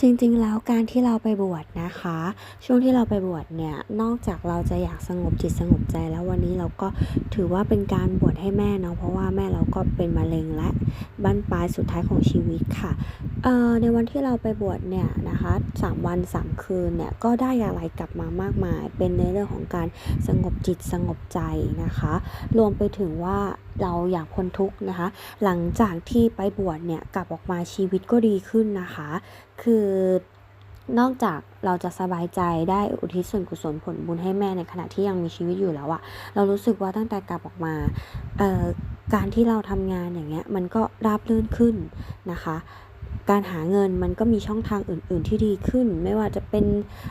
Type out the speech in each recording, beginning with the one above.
จริงๆ แล้วการที่เราไปบวชนะคะ ช่วงที่เราไปบวชเนี่ยนอกจากเราจะอยากสงบจิตสงบใจแล้ววันนี้เราก็ถือว่าเป็นการบวชให้แม่เนาะเพราะว่าแม่เราก็เป็นมะเร็งและบั้นปลายสุดท้ายของชีวิตค่ะ ในวันที่เราไปบวชเนี่ยนะคะสามวันสามคืนเนี่ยก็ได้อะไรกลับมามากมาย เป็นในเรื่องของการสงบจิตสงบใจนะคะ รวมไปถึงว่าเราอยากพ้นทุกข์นะคะ หลังจากที่ไปบวชเนี่ยกลับออกมาชีวิตก็ดีขึ้นนะคะ คือนอกจากเราจะสบายใจได้อุทิศส่วนกุศลผลบุญให้แม่ในขณะที่ยังมีชีวิตอยู่แล้วอะเรารู้สึกว่าตั้งแต่กลับออกมาการที่เราทำงานอย่างเงี้ยมันก็ราบรื่นขึ้นนะคะ การหาเงินมันก็มีช่องทางอื่น ๆ ที่ดีขึ้น ไม่ว่าจะเป็น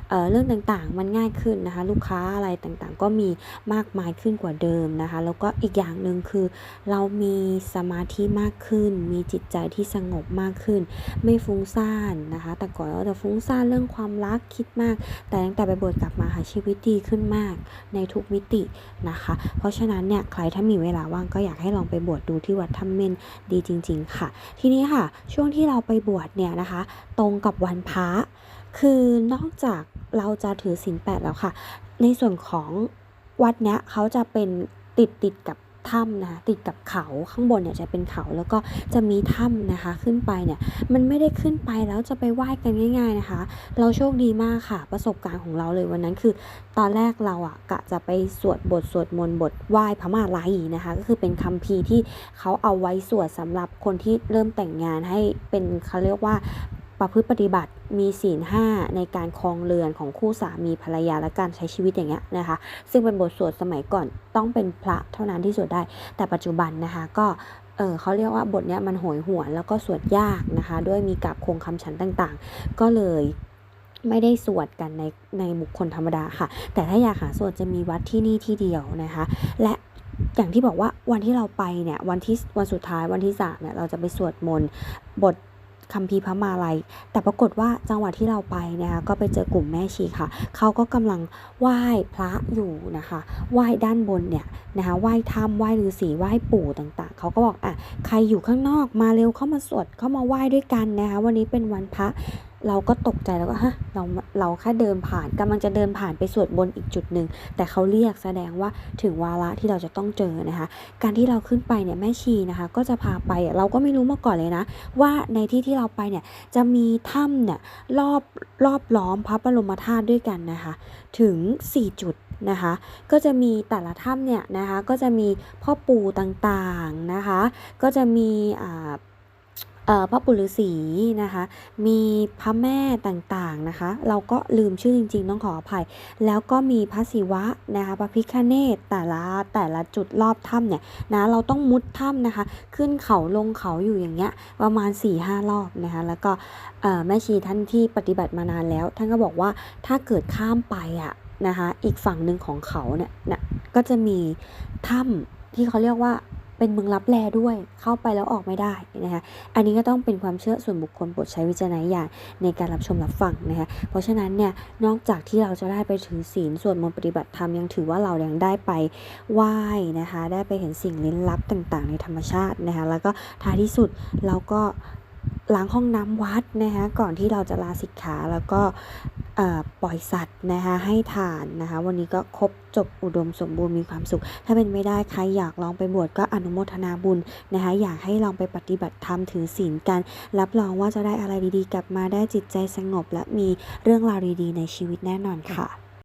เเรื่องต่างๆ มันง่ายขึ้นนะคะ ลูกค้าอะไรต่างๆ ก็มีมากมายขึ้นกว่าเดิมนะคะ แล้วก็อีกอย่างหนึ่งคือ เรามีสมาธิมากขึ้น มีจิตใจที่สงบมากขึ้น ไม่ฟุ้งซ่านนะคะ แต่ก่อนเราจะฟุ้งซ่านเรื่องความรักคิดมาก แต่ตั้งแต่ไปบวชกลับมาหาชีวิตดีขึ้นมากในทุกมิตินะคะ เพราะฉะนั้นเนี่ยใครถ้ามีเวลาว่างก็อยากให้ลองไปบวชดูที่วัดถ้ำเมนดีจริง ๆ ค่ะ ทีนี้ค่ะ ช่วงที่เราไปบวชเนี่ยนะคะ ตรงกับวันพระคือนอกจากเราจะถือศีลแปดแล้วค่ะ ในส่วนของวัดเนี้ยเขาจะเป็นติดติดกับ ถ้ำนะคะติดกับเขาข้างบนเนี่ยจะเป็นเขาแล้วก็จะมีถ้ำนะคะขึ้นไปเนี่ยมันไม่ได้ขึ้นไปแล้วจะไปไหว้กันง่าย ๆนะคะ เราโชคดีมากค่ะ ประสบการณ์ของเราเลยวันนั้นคือ ตอนแรกเราอะกะจะไปสวดบทสวดมนต์บทไหว้พระมาลัยนะคะ ก็คือเป็นคัมภีร์ที่เขาเอาไว้สวดสำหรับคนที่เริ่มแต่งงานให้เป็นเขาเรียกว่า ประพฤติปฏิบัติมีศีลห้าในการครองเรือนของคู่สามีภรรยาและการใช้ชีวิตอย่างเงี้ยนะคะ ซึ่งเป็นบทสวดสมัยก่อนต้องเป็นพระเท่านั้นที่สวดได้ แต่ปัจจุบันนะคะก็เออเขาเรียกว่าบทเนี้ยมันโหยหวนแล้วก็สวดยากนะคะ ด้วยมีกับคงคำฉันต่างๆ ก็เลยไม่ได้สวดกันในในบุคคลธรรมดาค่ะ แต่ถ้าอยากหาสวดจะมีวัดที่นี่ที่เดียวนะคะ และอย่างที่บอกว่าวันที่เราไปเนี่ยวันที่วันสุดท้ายวันที่สามเนี่ยเราจะไปสวดมนต์บท คัมภีร์พระมาลัย แต่ปรากฏว่าจังหวะที่เราไปนะคะก็ไปเจอกลุ่มแม่ชีค่ะ เขาก็กำลังไหว้พระอยู่นะคะ ไหว้ด้านบนเนี่ยนะคะ ไหว้ถ้ำไหว้ฤาษีไหว้ปู่ต่างๆ เขาก็บอกอะใครอยู่ข้างนอกมาเร็วเข้ามาสวดเข้ามาไหว้ด้วยกันนะคะ วันนี้เป็นวันพระ เราก็ตกใจแล้วก็ฮะเราเราแค่เดินผ่านกำลังจะเดินผ่านไปสวดบนอีกจุดหนึ่งแต่เขาเรียกแสดงว่าถึงวาระที่เราจะต้องเจอนะคะ การที่เราขึ้นไปเนี่ยแม่ชีนะคะ ก็จะพาไปเราก็ไม่รู้มาก่อนเลยนะ ว่าในที่ที่เราไปเนี่ยจะมีถ้ำเนี่ยรอบรอบล้อมพระบรมธาตุด้วยกันนะคะ ถึง 4 จุดนะคะ ก็จะมีแต่ละถ้ำเนี่ยนะคะก็จะมีพ่อปู่ต่างๆนะคะ ก็จะมีอ่า พระปู่ฤาษีนะคะ มีพระแม่ต่างๆนะคะ เราก็ลืมชื่อจริงๆ ต้องขออภัย แล้วก็มีพระศิวะนะคะพระพิฆเนศแต่ละแต่ละจุดรอบถ้ำเนี่ยนะเราต้องมุดถ้ำนะคะ ขึ้นเขาลงเขาอยู่อย่างเงี้ยประมาณ4ี่ห้ารอบนะคะแล้วก็แม่ชีท่านที่ปฏิบัติมานานแล้ว ท่านก็บอกว่าถ้าเกิดข้ามไปอะนะคะอีกฝั่งหนึ่งของเขาเนี่ยนะก็จะมีถ้ำที่เขาเรียกว่า เป็นเมืองลับแลด้วย เข้าไปแล้วออกไม่ได้นะคะอันนี้ก็ต้องเป็นความเชื่อส่วนบุคคลโปรดใช้วิจารณญาณในการรับชมรับฟังนะคะเพราะฉะนั้นเนี่ยนอกจากที่เราจะได้ไปถือศีลสวดมนต์ปฏิบัติธรรมยังถือว่าเรายังได้ไปไหว้นะคะได้ไปเห็นสิ่งลี้ลับต่างๆ ในธรรมชาตินะคะแล้วก็ท้ายที่สุดเราก็ล้างห้องน้ำวัดนะคะก่อนที่เราจะลาสิกขาแล้วก็ ปล่อยสัตว์นะคะให้ทานนะคะ วันนี้ก็ครบจบอุดมสมบูรณ์มีความสุข ถ้าเป็นไม่ได้ใครอยากลองไปบวชก็อนุโมทนาบุญนะคะอยากให้ลองไปปฏิบัติธรรมถือศีลกัน รับรองว่าจะได้อะไรดีๆ กลับมาได้จิตใจสงบ และมีเรื่องราวดีๆ ในชีวิตแน่นอนค่ะ